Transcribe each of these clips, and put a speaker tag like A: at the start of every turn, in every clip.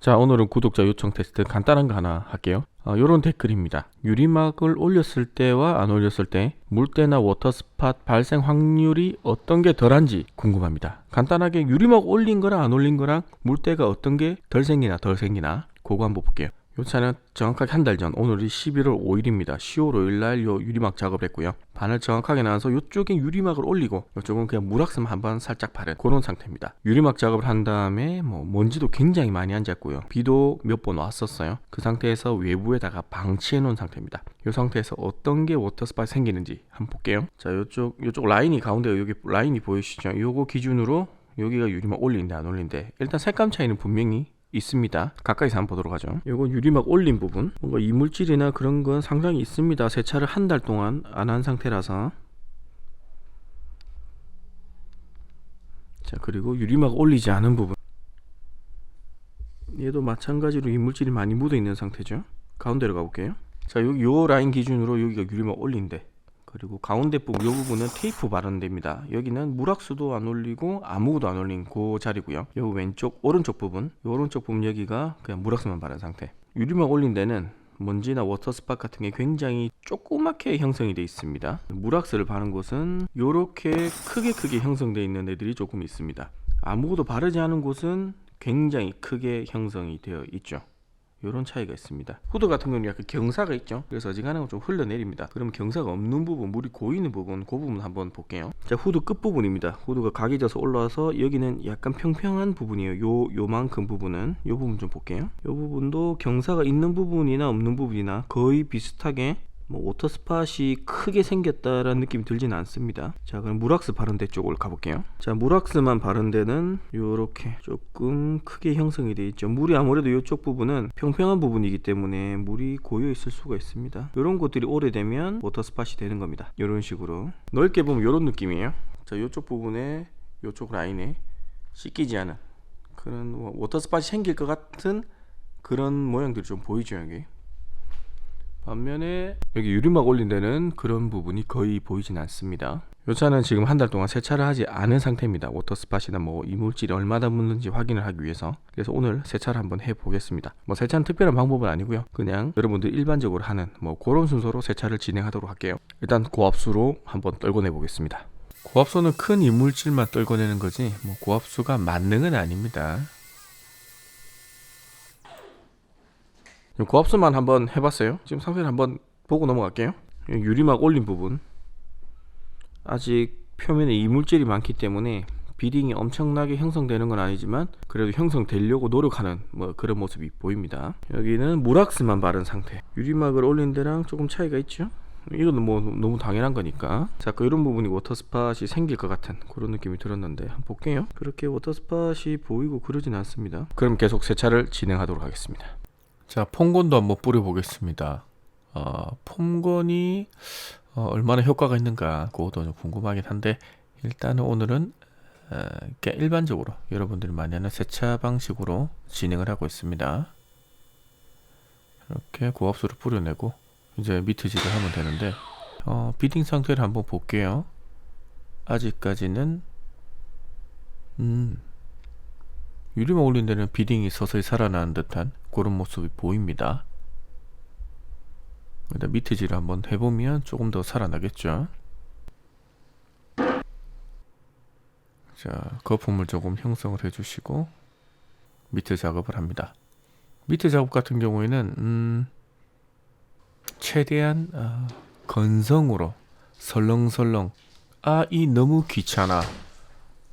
A: 자, 오늘은 구독자 요청 테스트 간단한 거 하나 할게요. 어, 요런 댓글입니다. 유리막을 올렸을 때와 안 올렸을 때 물때나 워터스팟 발생 확률이 어떤 게 덜한지 궁금합니다. 간단하게 유리막 올린 거랑 안 올린 거랑 물때가 어떤 게 덜 생기나 덜 생기나 그거 한번 볼게요. 요 차는 정확하게 한 달 전, 오늘이 11월 5일입니다. 10월 5일 날 요 유리막 작업을 했고요. 바늘 정확하게 나와서 요쪽에 유리막을 올리고 요쪽은 그냥 물악슴 한번 살짝 바른 그런 상태입니다. 유리막 작업을 한 다음에 뭐 먼지도 굉장히 많이 앉았고요. 비도 몇 번 왔었어요. 그 상태에서 외부에다가 방치해 놓은 상태입니다. 이 상태에서 어떤 게 워터스팟이 생기는지 한번 볼게요. 자, 요쪽 요쪽 라인이 가운데 여기 라인이 보이시죠? 요거 기준으로 여기가 유리막 올린데 안 올린데 일단 색감 차이는 분명히 있습니다. 가까이서 한번 보도록 하죠. 이거 유리막 올린 부분, 뭔가 이물질이나 그런 건 상당히 있습니다. 세차를 한 달 동안 안 한 상태라서. 자, 그리고 유리막 올리지 않은 부분. 얘도 마찬가지로 이물질이 많이 묻어 있는 상태죠. 가운데로 가볼게요. 자, 여기 요 라인 기준으로 여기가 유리막 올린데. 그리고 가운데 부분 이 부분은 테이프 바른데입니다. 여기는 물악수도 안 올리고 아무것도 안 올린 그 자리고요. 요 왼쪽 오른쪽 부분, 요 오른쪽 부분 여기가 그냥 물악수만 바른 상태. 유리막 올린 데는 먼지나 워터스팟 같은 게 굉장히 조그맣게 형성이 되어 있습니다. 물악스를 바른 곳은 이렇게 크게 크게 형성되어 있는 애들이 조금 있습니다. 아무것도 바르지 않은 곳은 굉장히 크게 형성이 되어 있죠. 이런 차이가 있습니다. 후드 같은 경우는 약간 경사가 있죠. 그래서 어지간한 건 좀 흘러내립니다. 그러면 경사가 없는 부분, 물이 고이는 부분, 그 부분 한번 볼게요. 자, 후드 끝 부분입니다. 후드가 각이 져서 올라와서 여기는 약간 평평한 부분이에요. 요 요만큼 부분은 요 부분 좀 볼게요. 요 부분도 경사가 있는 부분이나 없는 부분이나 거의 비슷하게 뭐 워터스팟이 크게 생겼다라는 느낌이 들지는 않습니다. 자, 그럼 물왁스 바른 데 쪽으로 가볼게요. 자, 물왁스만 바른 데는 요렇게 조금 크게 형성이 되어 있죠. 물이 아무래도 이쪽 부분은 평평한 부분이기 때문에 물이 고여 있을 수가 있습니다. 이런 것들이 오래되면 워터스팟이 되는 겁니다. 이런 식으로 넓게 보면 이런 느낌이에요. 자, 이쪽 부분에 이쪽 라인에 씻기지 않은 그런 뭐 워터스팟이 생길 것 같은 그런 모양들이 좀 보이죠 여기. 반면에 여기 유리막 올린 데는 그런 부분이 거의 보이진 않습니다. 이 차는 지금 한 달 동안 세차를 하지 않은 상태입니다. 워터스팟이나 뭐 이물질이 얼마나 묻는지 확인을 하기 위해서. 그래서 오늘 세차를 한번 해보겠습니다. 뭐 세차는 특별한 방법은 아니고요. 그냥 여러분들 일반적으로 하는 뭐 그런 순서로 세차를 진행하도록 할게요. 일단 고압수로 한번 떨궈내 보겠습니다. 고압수는 큰 이물질만 떨궈내는 거지 뭐 고압수가 만능은 아닙니다. 고압수만 한번 해봤어요. 지금 상태를 한번 보고 넘어갈게요. 유리막 올린 부분 아직 표면에 이물질이 많기 때문에 비딩이 엄청나게 형성되는 건 아니지만 그래도 형성되려고 노력하는 뭐 그런 모습이 보입니다. 여기는 무락스만 바른 상태. 유리막을 올린 데랑 조금 차이가 있죠. 이거는 뭐 너무 당연한 거니까. 자, 그 이런 부분이 워터스팟이 생길 것 같은 그런 느낌이 들었는데 한번 볼게요. 그렇게 워터스팟이 보이고 그러진 않습니다. 그럼 계속 세차를 진행하도록 하겠습니다. 자, 폼건도 한번 뿌려보겠습니다. 어, 폼건이 어, 얼마나 효과가 있는가 그것도 좀 궁금하긴 한데 일단은 오늘은 어, 일반적으로 여러분들이 많이 하는 세차 방식으로 진행을 하고 있습니다. 이렇게 고압수를 뿌려내고 이제 미트질을 하면 되는데 어, 비딩 상태를 한번 볼게요. 아직까지는 음, 유리막 올린 데는 비딩이 서서히 살아나는 듯한 그런 모습이 보입니다. 일단 미트질을 한번 해보면 조금 더 살아나겠죠. 자, 거품을 조금 형성을 해주시고 미트 작업을 합니다. 미트 작업 같은 경우에는 음, 최대한 어, 건성으로 설렁설렁 아 이 너무 귀찮아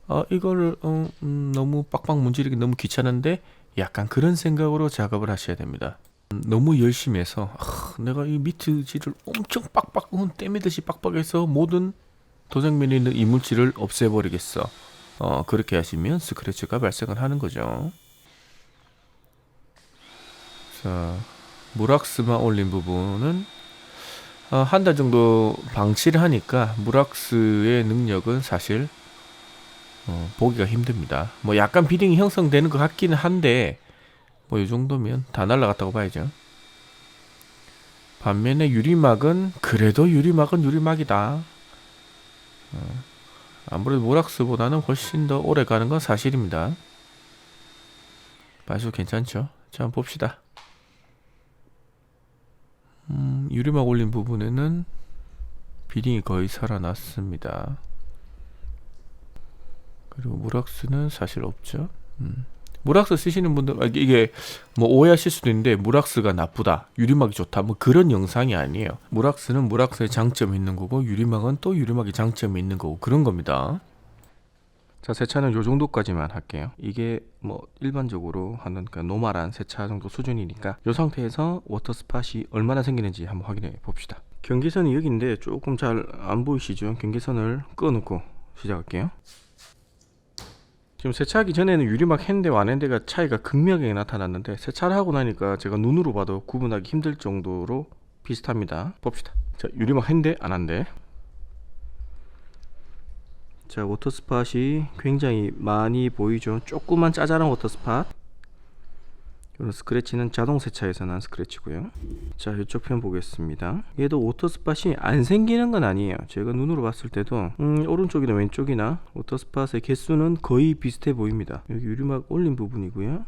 A: 아 이거를 어, 음, 너무 빡빡 문지르기 너무 귀찮은데 약간 그런 생각으로 작업을 하셔야 됩니다. 음, 너무 열심히 해서 아, 내가 이 미트질을 엄청 빡빡 음, 때미듯이 빡빡해서 모든 도장면에 있는 이물질을 없애버리겠어. 어, 그렇게 하시면 스크래치가 발생을 하는 거죠. 자, 무락스만 올린 부분은 어, 한달 정도 방치를 하니까 무락스의 능력은 사실 어, 보기가 힘듭니다. 뭐 약간 비딩이 형성되는 것 같기는 한데 뭐 이 정도면 다 날라갔다고 봐야죠. 반면에 유리막은 그래도 유리막은 유리막이다. 어, 아무래도 모락스보다는 훨씬 더 오래 가는 건 사실입니다. 발수 괜찮죠? 자 한번 봅시다. 음, 유리막 올린 부분에는 비딩이 거의 살아났습니다. 그리고 무락스는 사실 없죠. 음. 무락스 쓰시는 분들 아, 이게- 뭐 오해하실 수도 있는데 무락스가 나쁘다, 유리막이 좋다, 뭐 그런 영상이 아니에요. 무락스는 무락스의 장점이 있는 거고 유리막은 또 유리막의 장점이 있는 거고 그런 겁니다. 자 세차는 요 정도까지만 할게요. 이게 뭐 일반적으로 하는 그 노멀한 세차 정도 수준이니까 이 상태에서 워터 스팟이 얼마나 생기는지 한번 확인해 봅시다. 경계선이 여기인데 조금 잘 안 보이시죠? 경계선을 꺼놓고 시작할게요. 지금 세차하기 전에는 유리막 핸드 완핸드가 차이가 극명하게 나타났는데 세차를 하고 나니까 제가 눈으로 봐도 구분하기 힘들 정도로 비슷합니다. 봅시다. 자 유리막 핸드 안 한대. 자 워터 스팟이 굉장히 많이 보이죠. 조그만 짜잘한 워터 스팟. 이런 스크래치는 자동 세차에서 난 스크래치고요. 자 이쪽 편 보겠습니다. 얘도 워터 스팟이 안 생기는 건 아니에요. 제가 눈으로 봤을 때도 음, 오른쪽이나 왼쪽이나 워터 스팟의 개수는 거의 비슷해 보입니다. 여기 유리막 올린 부분이고요.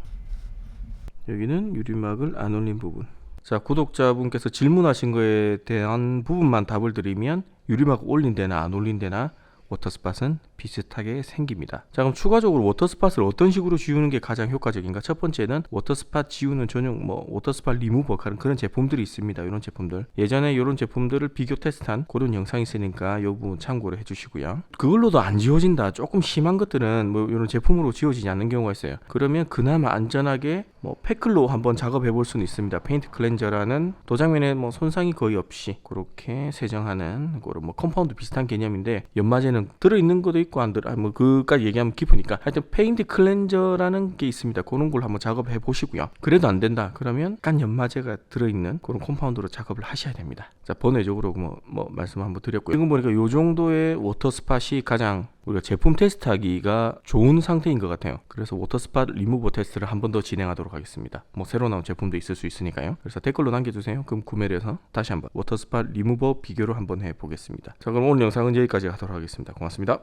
A: 여기는 유리막을 안 올린 부분. 자 구독자분께서 질문하신 거에 대한 부분만 답을 드리면 유리막 올린 데나 안 올린 데나 워터스팟은 비슷하게 생깁니다. 자 그럼 추가적으로 워터스팟을 어떤 식으로 지우는 게 가장 효과적인가? 첫 번째는 워터스팟 지우는 전용 뭐 워터스팟 리무버 그런 그런 제품들이 있습니다. 이런 제품들 예전에 이런 제품들을 비교 테스트한 그런 영상이 있으니까 이 부분 참고를 해주시고요. 그걸로도 안 지워진다. 조금 심한 것들은 뭐 이런 제품으로 지워지지 않는 경우가 있어요. 그러면 그나마 안전하게 뭐 패클로 한번 작업해 볼 수는 있습니다. 페인트 클렌저라는 도장면에 뭐 손상이 거의 없이 그렇게 세정하는 그런 뭐 컴파운드 비슷한 개념인데 연마제는 들어 있는 것도 안 들어 뭐 그까지 얘기하면 깊으니까 하여튼 페인트 클렌저라는 게 있습니다. 그런 걸 한번 작업해 보시고요. 그래도 안 된다. 그러면 깐 연마제가 들어 있는 그런 컴파운드로 작업을 하셔야 됩니다. 자 번외적으로 뭐, 뭐 말씀 한번 드렸고요. 지금 보니까 요 정도의 워터 스팟이 가장 우리가 제품 테스트하기가 좋은 상태인 것 같아요. 그래서 워터 스팟 리무버 테스트를 한 번 더 진행하도록 하겠습니다. 뭐 새로 나온 제품도 있을 수 있으니까요. 그래서 댓글로 남겨주세요. 그럼 구매를 해서 다시 한번 워터 스팟 리무버 비교를 한번 해보겠습니다. 자 그럼 오늘 영상은 여기까지 하도록 하겠습니다. 고맙습니다.